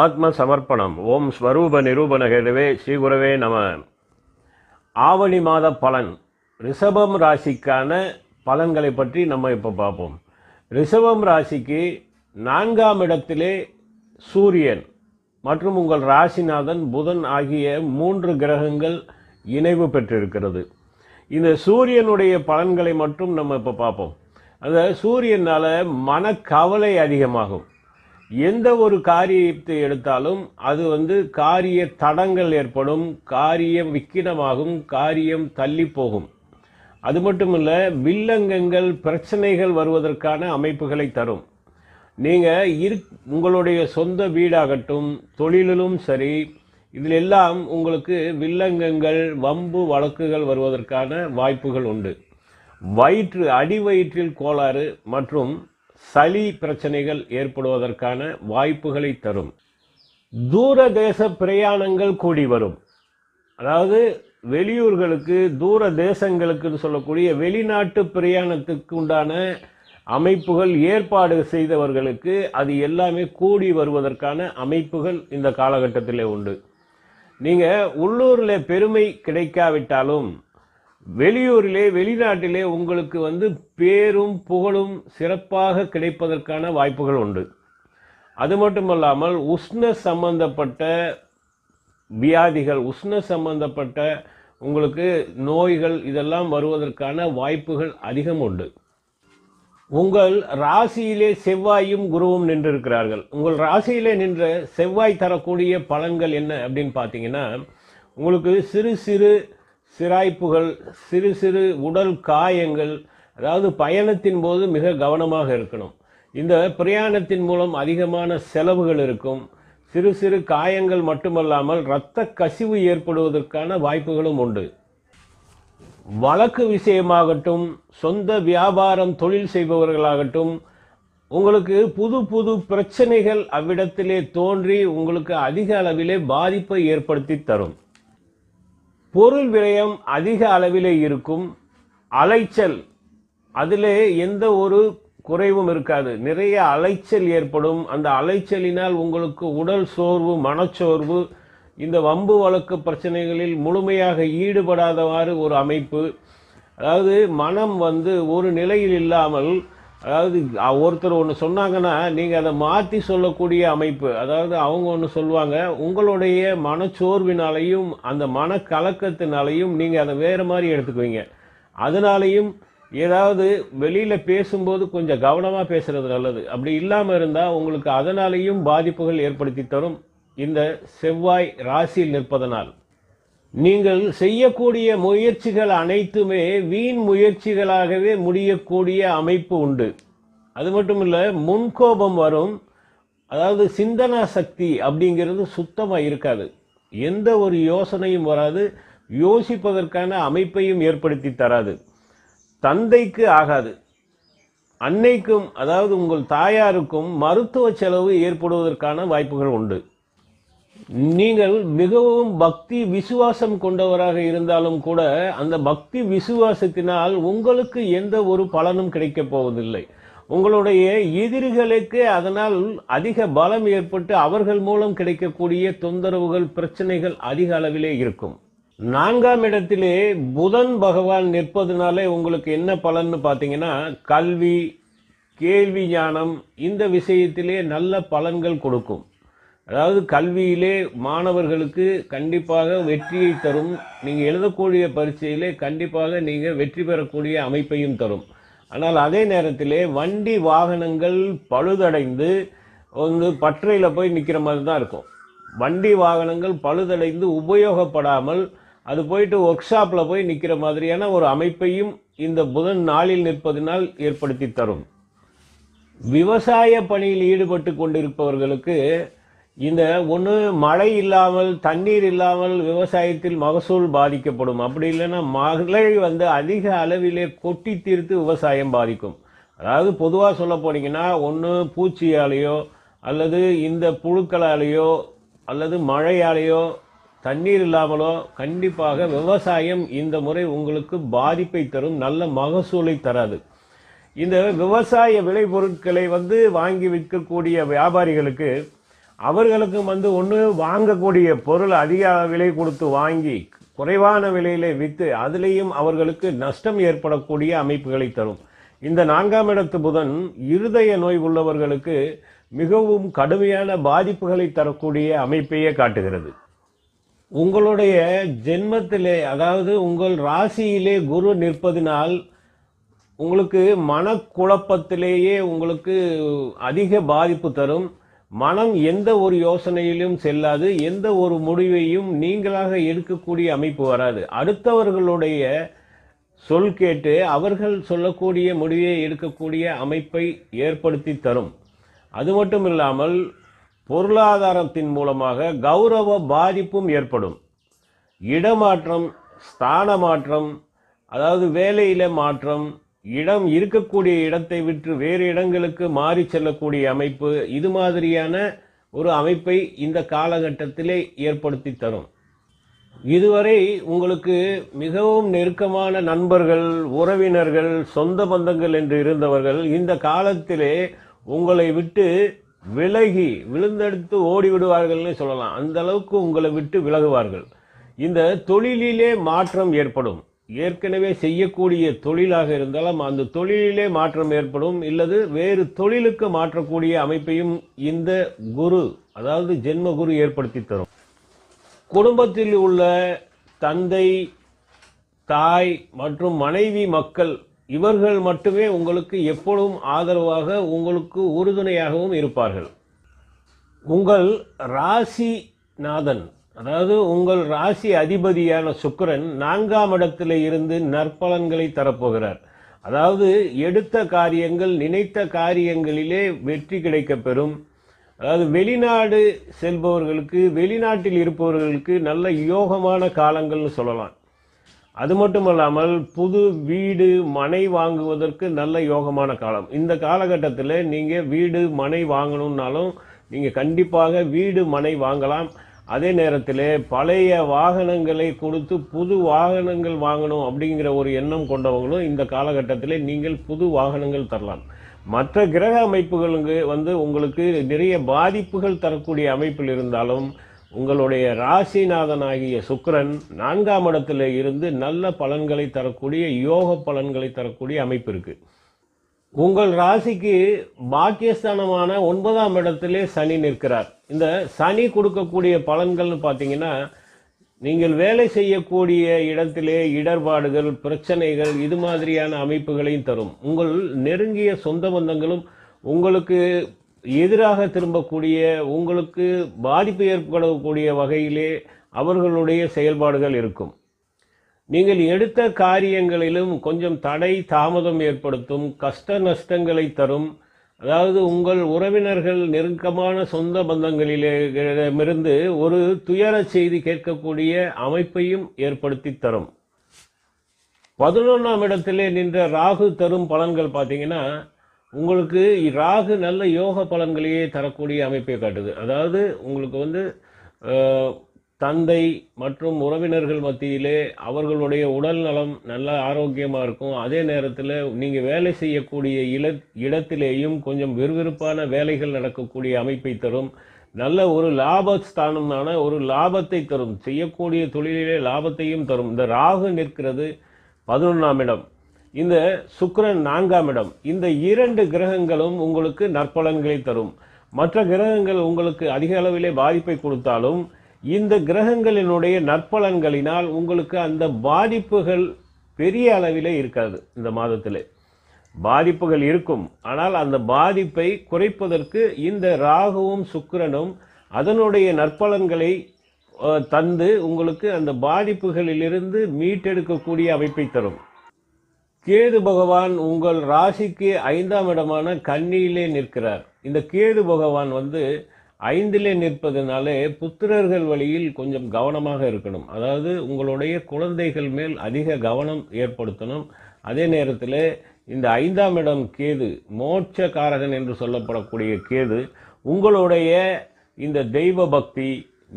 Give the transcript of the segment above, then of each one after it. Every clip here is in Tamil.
ஆத்ம சமர்ப்பணம் ஓம் ஸ்வரூப நிரூபணகரவே ஸ்ரீகுரவே நம. ஆவணி மாத பலன். ரிஷபம் ராசிக்கான பலன்களை பற்றி நம்ம இப்போ பார்ப்போம். ரிஷபம் ராசிக்கு நான்காம் இடத்திலே சூரியன் மற்றும் உங்கள் ராசிநாதன் புதன் ஆகிய மூன்று கிரகங்கள் இணைவு பெற்றிருக்கிறது. இந்த சூரியனுடைய பலன்களை மட்டும் நம்ம இப்போ பார்ப்போம். அந்த சூரியனால் மனக்கவலை அதிகமாகும். எந்த ஒரு காரியத்தை எடுத்தாலும் அது வந்து காரிய தடங்கள் ஏற்படும் காரியம் விக்கினமாகும் காரியம் தள்ளி போகும் அது மட்டுமல்ல வில்லங்கங்கள் பிரச்சனைகள் வருவதற்கான அமைப்புகளை தரும். நீங்கள் இரு உங்களுடைய சொந்த வீடாகட்டும் தொழிலிலும் சரி இதில் எல்லாம் உங்களுக்கு வில்லங்கங்கள் வம்பு வழக்குகள் வருவதற்கான வாய்ப்புகள் உண்டு. வயிற்று அடி வயிற்றில் கோளாறு மற்றும் சளி பிரச்சனைகள் ஏற்படுவதற்கான வாய்ப்புகளை தரும். தூர தேச பிரயாணங்கள் கூடி வரும். அதாவது வெளியூர்களுக்கு தூர தேசங்களுக்குன்னு சொல்லக்கூடிய வெளிநாட்டு பிரயாணத்துக்கு உண்டான அமைப்புகள் ஏற்பாடு செய்தவர்களுக்கு அது எல்லாமே கூடி வருவதற்கான அமைப்புகள் இந்த காலகட்டத்தில் உண்டு. நீங்கள் உள்ளூரில் பெருமை கிடைக்காவிட்டாலும் வெளியூரிலே வெளிநாட்டிலே உங்களுக்கு வந்து பேரும் புகழும் சிறப்பாக கிடைப்பதற்கான வாய்ப்புகள் உண்டு. அது மட்டுமல்லாமல் உஷ்ண சம்பந்தப்பட்ட வியாதிகள் உஷ்ண சம்பந்தப்பட்ட உங்களுக்கு நோய்கள் இதெல்லாம் வருவதற்கான வாய்ப்புகள் அதிகம் உண்டு. உங்கள் ராசியிலே செவ்வாயும் குருவும் நின்றிருக்கிறார்கள். உங்கள் ராசியிலே நின்ற செவ்வாய் தரக்கூடிய பலன்கள் என்ன அப்படின்னு பார்த்தீங்கன்னா உங்களுக்கு சிறு சிறு சிராய்ப்புகள் சிறு சிறு உடல் காயங்கள் அதாவது பயணத்தின் போது மிக கவனமாக இருக்கணும். இந்த பிரயாணத்தின் மூலம் அதிகமான செலவுகள் இருக்கும். சிறு சிறு காயங்கள் மட்டுமல்லாமல் இரத்த கசிவு ஏற்படுவதற்கான வாய்ப்புகளும் உண்டு. வழக்கு விஷயமாகட்டும் சொந்த வியாபாரம் தொழில் செய்பவர்களாகட்டும் உங்களுக்கு புது புது பிரச்சனைகள் அவ்விடத்திலே தோன்றி உங்களுக்கு அதிக அளவிலே பாதிப்பை ஏற்படுத்தி தரும். பொருள் விரயம் அதிக அளவிலே இருக்கும். அலைச்சல் அதிலே எந்த ஒரு குறைவும் இருக்காது. நிறைய அலைச்சல் ஏற்படும். அந்த அலைச்சலினால் உங்களுக்கு உடல் சோர்வு மனச்சோர்வு இந்த வம்பு வழக்கு பிரச்சனைகளில் முழுமையாக ஈடுபடாதவாறு ஒரு அமைப்பு. அதாவது மனம் வந்து ஒரு நிலையில் இல்லாமல் அதாவது ஒருத்தர் ஒன்று சொன்னாங்கன்னா நீங்கள் அதை மாற்றி சொல்லக்கூடிய அமைப்பு அதாவது அவங்க ஒன்று சொல்லுவாங்க உங்களுடைய மனச்சோர்வினாலையும் அந்த மனக்கலக்கத்தினாலையும் நீங்கள் அதை வேறு மாதிரி எடுத்துக்குவீங்க. அதனாலையும் ஏதாவது வெளியில் பேசும்போது கொஞ்சம் கவனமாக பேசுகிறது நல்லது. அப்படி இல்லாமல் இருந்தால் உங்களுக்கு அதனாலேயும் பாதிப்புகள் ஏற்படுத்தி தரும். இந்த செவ்வாய் ராசியில் நிற்பதனால். நீங்கள் செய்யக்கூடிய முயற்சிகள் அனைத்துமே வீண் முயற்சிகளாகவே முடியக்கூடிய அமைப்பு உண்டு. அது மட்டும் இல்லை முன்கோபம் வரும். அதாவது சிந்தனா சக்தி அப்படிங்கிறது சுத்தமாக இருக்காது. எந்த ஒரு யோசனையும் வராது. யோசிப்பதற்கான அமைப்பையும் ஏற்படுத்தி தராது. தந்தைக்கு ஆகாது. அன்னைக்கும் அதாவது உங்கள் தாயாருக்கும் மருத்துவ செலவு ஏற்படுவதற்கான வாய்ப்புகள் உண்டு. நீங்கள் மிகவும் பக்தி விசுவாசம் கொண்டவராக இருந்தாலும் கூட அந்த பக்தி விசுவாசத்தினால் உங்களுக்கு எந்த ஒரு பலனும் கிடைக்கப் போவதில்லை. உங்களுடைய எதிரிகளுக்கு அதனால் அதிக பலம் ஏற்பட்டு அவர்கள் மூலம் கிடைக்கக்கூடிய தொந்தரவுகள் பிரச்சனைகள் அதிக அளவிலே இருக்கும். நான்காம் இடத்திலே புதன் பகவான் நிற்பதுனாலே உங்களுக்கு என்ன பலன்னு பார்த்தீங்கன்னா கல்வி கேள்வி ஞானம் இந்த விஷயத்திலே நல்ல பலன்கள் கொடுக்கும். அதாவது கல்வியிலே மாணவர்களுக்கு கண்டிப்பாக வெற்றியை தரும். நீங்கள் எழுதக்கூடிய பரீட்சையிலே கண்டிப்பாக நீங்கள் வெற்றி பெறக்கூடிய அமைப்பையும் தரும். ஆனால் அதே நேரத்திலே வண்டி வாகனங்கள் பழுதடைந்து வந்து பற்றையில் போய் நிற்கிற மாதிரி தான் இருக்கும். வண்டி வாகனங்கள் பழுதடைந்து உபயோகப்படாமல் அது போயிட்டு ஒர்க் ஷாப்பில் போய் நிற்கிற மாதிரியான ஒரு அமைப்பையும் இந்த புதன் நாளில் நிற்பதினால் ஏற்படுத்தி தரும். விவசாய பணியில் ஈடுபட்டு கொண்டிருப்பவர்களுக்கு இந்த ஒன்று மழை இல்லாமல் தண்ணீர் இல்லாமல் விவசாயத்தில் மகசூல் பாதிக்கப்படும். அப்படி இல்லைன்னா மழை வந்து அதிக அளவிலே கொட்டி தீர்த்து விவசாயம் பாதிக்கும். அதாவது பொதுவாக சொல்ல போனீங்கன்னா ஒன்று பூச்சியாலேயோ அல்லது இந்த புழுக்களாலேயோ அல்லது மழையாலேயோ தண்ணீர் இல்லாமலோ கண்டிப்பாக விவசாயம் இந்த முறை உங்களுக்கு பாதிப்பை தரும் நல்ல மகசூலை தராது. இந்த விவசாய விளைபொருட்களை வந்து வாங்கி விற்கக்கூடிய வியாபாரிகளுக்கு அவர்களுக்கும் வந்து ஒன்று வாங்கக்கூடிய பொருள் அதிக விலை கொடுத்து வாங்கி குறைவான விலையில விற்று அதிலேயும் அவர்களுக்கு நஷ்டம் ஏற்படக்கூடிய அமைப்புகளை தரும். இந்த நான்காம் இடத்து புதன் இருதய நோய் உள்ளவர்களுக்கு மிகவும் கடுமையான பாதிப்புகளை தரக்கூடிய அமைப்பையே காட்டுகிறது. உங்களுடைய ஜென்மத்திலே அதாவது உங்கள் ராசியிலே குரு நிற்பதினால் உங்களுக்கு மனக்குழப்பத்திலேயே உங்களுக்கு அதிக பாதிப்பு தரும். மனம் எந்த ஒரு யோசனையிலும் செல்லாது எந்த ஒரு முடிவையும் நீங்களாக எடுக்கக்கூடிய அமைப்பு வராது. அடுத்தவர்களுடைய சொல் கேட்டு அவர்கள் சொல்லக்கூடிய முடிவை எடுக்கக்கூடிய அமைப்பை ஏற்படுத்தி தரும். அது மட்டும் இல்லாமல் பொருளாதாரத்தின் மூலமாக கௌரவ பாதிப்பும் ஏற்படும். இடமாற்றம் ஸ்தான மாற்றம் அதாவது வேலையில மாற்றம் இடம் இருக்கக்கூடிய இடத்தை விற்று வேறு இடங்களுக்கு மாறி செல்லக்கூடிய அமைப்பு இது மாதிரியான ஒரு அமைப்பை இந்த காலகட்டத்திலே ஏற்படுத்தி தரும். இதுவரை உங்களுக்கு மிகவும் நெருக்கமான நண்பர்கள் உறவினர்கள் சொந்த பந்தங்கள் என்று இருந்தவர்கள் இந்த காலத்திலே உங்களை விட்டு விலகி விழுந்தெடுத்து ஓடி விடுவார்கள்னு சொல்லலாம். அந்த அளவுக்கு உங்களை விட்டு விலகுவார்கள். இந்த தொழிலிலே மாற்றம் ஏற்படும். ஏற்கனவே செய்யக்கூடிய தொழிலாக இருந்தாலும் அந்த தொழிலிலே மாற்றம் ஏற்படும். இல்லது வேறு தொழிலுக்கு மாற்றக்கூடிய அமைப்பையும் இந்த குரு அதாவது ஜென்ம குரு ஏற்படுத்தி தரும். குடும்பத்தில் உள்ள தந்தை தாய் மற்றும் மனைவி மக்கள் இவர்கள் மட்டுமே உங்களுக்கு எப்பொழுதும் ஆதரவாக உங்களுக்கு உறுதுணையாகவும் இருப்பார்கள். உங்கள் ராசிநாதன் அதாவது உங்கள் ராசி அதிபதியான சுக்கிரன் நான்காம் இடத்தில் இருந்து நற்பலன்களை தரப்போகிறார். அதாவது எடுத்த காரியங்கள் நினைத்த காரியங்களிலே வெற்றி கிடைக்கப் பெறும். அதாவது வெளிநாடு செல்பவர்களுக்கு வெளிநாட்டில் இருப்பவர்களுக்கு நல்ல யோகமான காலங்கள்னு சொல்லலாம். அது மட்டும் இல்லாமல் புது வீடு மனை வாங்குவதற்கு நல்ல யோகமான காலம். இந்த காலகட்டத்தில் நீங்கள் வீடு மனை வாங்கணும்னாலும் நீங்கள் கண்டிப்பாக வீடு மனை வாங்கலாம். அதே நேரத்தில் பழைய வாகனங்களை கொடுத்து புது வாகனங்கள் வாங்கணும் அப்படிங்கிற ஒரு எண்ணம் கொண்டவங்களும் இந்த காலகட்டத்தில் நீங்கள் புது வாகனங்கள் தரலாம். மற்ற கிரக அமைப்புகளுக்கு வந்து உங்களுக்கு நிறைய பாதிப்புகள் தரக்கூடிய அமைப்பில் இருந்தாலும் உங்களுடைய ராசிநாதனாகிய சுக்கரன் நான்காம் இடத்துல இருந்து நல்ல பலன்களை தரக்கூடிய யோக பலன்களை தரக்கூடிய அமைப்பு இருக்குது உங்கள் ராசிக்கு பாக்கியஸ்தானமான ஒன்பதாம் இடத்திலே சனி நிற்கிறார். இந்த சனி கொடுக்கக்கூடிய பலன்கள்னு பார்த்தீங்கன்னா நீங்கள் வேலை செய்யக்கூடிய இடத்திலே இடர்பாடுகள் பிரச்சனைகள் இது மாதிரியான அமைப்புகளையும் தரும். உங்கள் நெருங்கிய சொந்த பந்தங்களும் உங்களுக்கு எதிராக திரும்பக்கூடிய உங்களுக்கு பாதிப்பு ஏற்படக்கூடிய வகையிலே அவர்களுடைய செயல்பாடுகள் இருக்கும். நீங்கள் எடுத்த காரியங்களிலும் கொஞ்சம் தடை தாமதம் ஏற்படுத்தும் கஷ்ட நஷ்டங்களை தரும். அதாவது உங்கள் உறவினர்கள் நெருக்கமான சொந்த பந்தங்களிலிருந்து ஒரு துயர செய்தி கேட்கக்கூடிய அமைப்பையும் ஏற்படுத்தி தரும். பதினொன்றாம் இடத்திலே நின்ற ராகு தரும் பலன்கள் பார்த்தீங்கன்னா உங்களுக்கு ராகு நல்ல யோக பலன்களையே தரக்கூடிய அமைப்பை காட்டுது. அதாவது உங்களுக்கு வந்து தந்தை மற்றும் உறவினர்கள் மத்தியிலே அவர்களுடைய உடல் நலம் நல்ல ஆரோக்கியமாக இருக்கும். அதே நேரத்தில் நீங்கள் வேலை செய்யக்கூடிய இல இடத்திலேயும் கொஞ்சம் விறுவிறுப்பான வேலைகள் நடக்கக்கூடிய அமைப்பை தரும். நல்ல ஒரு லாபஸ்தானமான ஒரு லாபத்தை தரும். செய்யக்கூடிய தொழிலிலே லாபத்தையும் தரும். இந்த ராகு நிற்கிறது பதினொன்றாம் இடம். இந்த சுக்கரன் நான்காம் இடம். இந்த இரண்டு கிரகங்களும் உங்களுக்கு நற்பலன்களை தரும். மற்ற கிரகங்கள் உங்களுக்கு அதிக அளவிலே பாதிப்பை கொடுத்தாலும் இந்த கிரகங்களினுடைய நற்பலன்களினால் உங்களுக்கு அந்த பாதிப்புகள் பெரிய அளவிலே இருக்காது இந்த மாதத்தில். பாதிப்புகள் இருக்கும். ஆனால் அந்த பாதிப்பை குறைப்பதற்கு இந்த ராகுவும் சுக்கிரனும் அதனுடைய நற்பலன்களை தந்து உங்களுக்கு அந்த பாதிப்புகளிலிருந்து மீட்டெடுக்கக்கூடிய அமைப்பை தரும். கேது பகவான் உங்கள் ராசிக்கு ஐந்தாம் இடமான கன்னியிலே நிற்கிறார். இந்த கேது பகவான் வந்து ஐந்திலே நிற்பதனாலே புத்திரர்கள் வழியில் கொஞ்சம் கவனமாக இருக்கணும். அதாவது உங்களுடைய குழந்தைகள் மேல் அதிக கவனம் ஏற்படுத்தணும். அதே நேரத்தில் இந்த ஐந்தாம் இடம் கேது மோட்சகாரகன் என்று சொல்லப்படக்கூடிய கேது உங்களுடைய இந்த தெய்வ பக்தி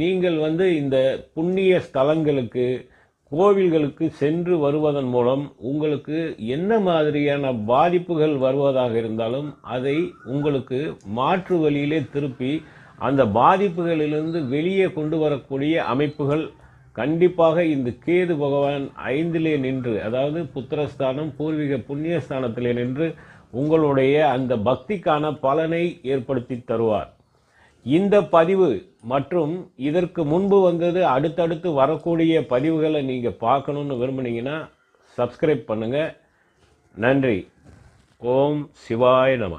நீங்கள் வந்து இந்த புண்ணிய ஸ்தலங்களுக்கு கோவில்களுக்கு சென்று வருவதன் மூலம் உங்களுக்கு என்ன மாதிரியான பாதிப்புகள் வருவதாக இருந்தாலும் அதை உங்களுக்கு மாற்று வழியிலே திருப்பி அந்த பாதிப்புகளிலிருந்து வெளியே கொண்டு வரக்கூடிய அமைப்புகள் கண்டிப்பாக இந்த கேது பகவான் ஐந்திலே நின்று அதாவது புத்திரஸ்தானம் பூர்வீக புண்ணியஸ்தானத்திலே நின்று உங்களுடைய அந்த பக்திக்கான பலனை ஏற்படுத்தி தருவார். இந்த பதிவு மற்றும் இதற்கு முன்பு வந்தது அடுத்தடுத்து வரக்கூடிய பதிவுகளை நீங்கள் பார்க்கணுன்னு விரும்புனீங்கன்னா சப்ஸ்கிரைப் பண்ணுங்கள் நன்றி. ஓம் சிவாய நம.